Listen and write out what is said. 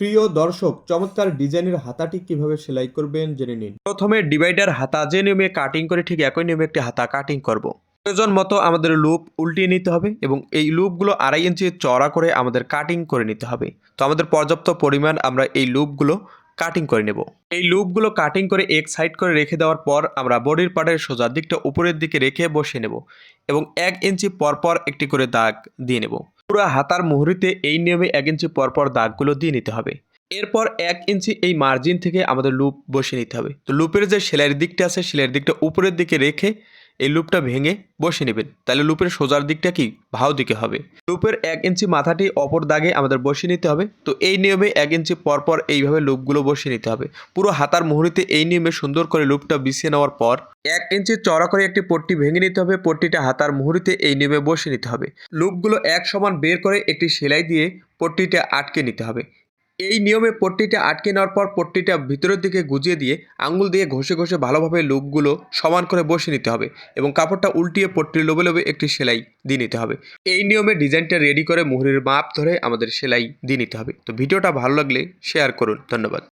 প্রিয় দর্শক, চমৎকার ডিজাইনের হাতাটি কীভাবে সেলাই করবেন জেনে নিন। প্রথমে ডিভাইডার হাতা যে নিয়মে কাটিং করে ঠিক একই নিয়মে একটি হাতা কাটিং করব। প্রয়োজন মতো আমাদের লুপ উল্টিয়ে নিতে হবে এবং এই লুপগুলো আড়াই ইঞ্চি চড়া করে আমাদের কাটিং করে নিতে হবে। তো আমাদের পর্যাপ্ত পরিমাণ আমরা এই লুপগুলো কাটিং করে নেব। এই লুপগুলো কাটিং করে এক সাইড করে রেখে দেওয়ার পর আমরা বডির পার্টের সোজা দিকটা উপরের দিকে রেখে বসিয়ে নেব এবং এক ইঞ্চি পরপর একটি করে দাগ দিয়ে নেব। পুরো হাতার মুহুরিতে এই নিয়মে এক ইঞ্চি পরপর দাগগুলো দিয়ে নিতে হবে। এরপর এক ইঞ্চি এই মার্জিন থেকে আমাদের লুপ বসিয়ে নিতে হবে। তো লুপের যে সেলাইয়ের দিকটা আছে, সেলাইয়ের দিকটা উপরের দিকে রেখে এই লুপটা ভেঙে বসিয়ে নেবেন। তাহলে লুপের সোজার দিকটা কি? ভাও দিকে হবে। লুপের এক ইঞ্চি মাথাটি অপর দাগে আমাদের বসিয়ে নিতে হবে। তো এই নিয়মে এক ইঞ্চি পরপর এইভাবে লুপগুলো বসিয়ে নিতে হবে। পুরো হাতার মুহুরিতে এই নিয়মে সুন্দর করে লুপটা বিছিয়ে নেওয়ার পর এক ইঞ্চি চড়া করে একটি পট্টি ভেঙে নিতে হবে। পট্টিটা হাতার মুহুরিতে এই নিয়মে বসিয়ে নিতে হবে। লুপগুলো এক সমান বের করে একটি সেলাই দিয়ে পট্টিটা আটকে নিতে হবে। এই নিয়মে পট্টিটা আটকে নেওয়ার পর পট্টিটা ভিতরের দিকে গুজিয়ে দিয়ে আঙুল দিয়ে ঘষে ঘষে ভালোভাবে লুপগুলো সমান করে বসে নিতে হবে এবং কাপড়টা উল্টিয়ে পট্টির লোবে লোবে একটি সেলাই দিয়ে নিতে হবে। এই নিয়মে ডিজাইনটা রেডি করে মুহুরির মাপ ধরে আমাদের সেলাই দিয়ে নিতে হবে। তো ভিডিওটা ভালো লাগলে শেয়ার করুন। ধন্যবাদ।